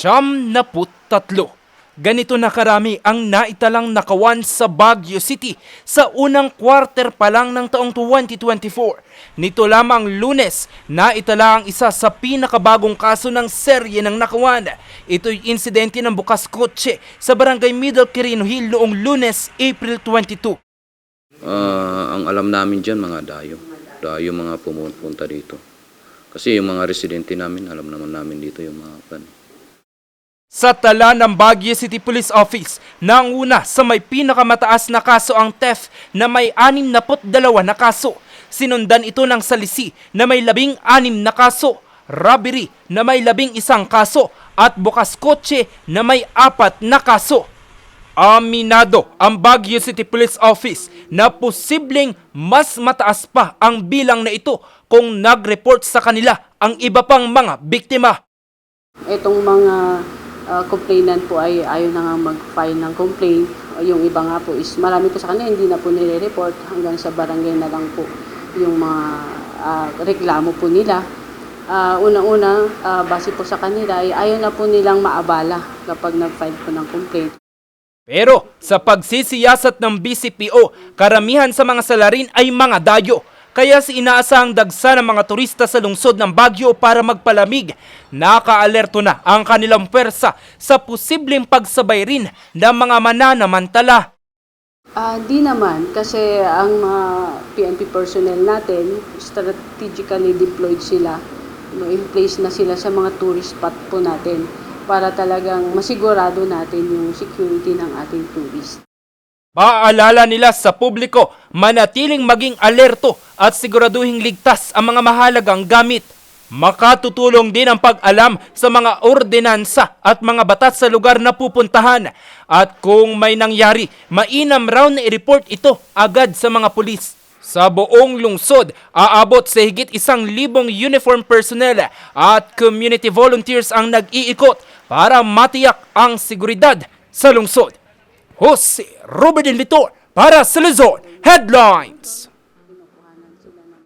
Siyam na tatlo. Ganito na karami ang naitalang nakawan sa Baguio City sa unang quarter pa lang ng taong 2024. Nito lamang lunes, naitala ang isa sa pinakabagong kaso ng serye ng nakawan. Ito'y insidente ng bukas kotse sa barangay Middle Quirino Hill noong lunes, April 22. Ah, ang alam namin dyan, mga dayo. Dayo mga pumupunta dito. Kasi yung mga residente namin, alam naman namin dito yung mga kan. Sa tala ng Baguio City Police Office, nanguna sa may pinakamataas na kaso ang theft na may 62 na kaso. Sinundan ito ng salisi na may 16 na kaso, robbery na may 11 isang kaso, at bukas kotse na may apat na kaso. Aminado ang Baguio City Police Office na posibleng mas mataas pa ang bilang na ito kung nag-report sa kanila ang iba pang mga biktima. Itong mga ah, complainant po ay ayaw na nga mag-file ng complaint. Yung iba nga po is marami po sa kanila hindi na po nire-report hanggang sa barangay na lang po yung mga ah, reklamo po nila. Ah, Unang-una, ah, base po sa kanila ay ayaw na po nilang maabala kapag nag-file po ng complaint. Pero sa pagsisiyasat ng BCPO, karamihan sa mga salarin ay mga dayo. Kaya si inaasahang dagsa ng mga turista sa lungsod ng Baguio para magpalamig, nakaalerto na ang kanilang pwersa sa posibleng pagsabay rin ng mga mananamantala. Ah, di naman kasi ang mga PNP personnel natin strategically deployed sila. No, in place na sila sa mga tourist spot po natin para talagang masigurado natin yung security ng ating tourist. Paalala nila sa publiko, manatiling maging alerto at siguraduhing ligtas ang mga mahalagang gamit. Makatutulong din ang pag-alam sa mga ordinansa at mga batas sa lugar na pupuntahan. At kung may nangyari, mainam raw na i-report ito agad sa mga pulis. Sa buong lungsod, aabot sa higit isang libong uniform personnel at community volunteers ang nag-iikot para matiyak ang seguridad sa lungsod. Jose Ruben Litor para sa Luzon Headlines.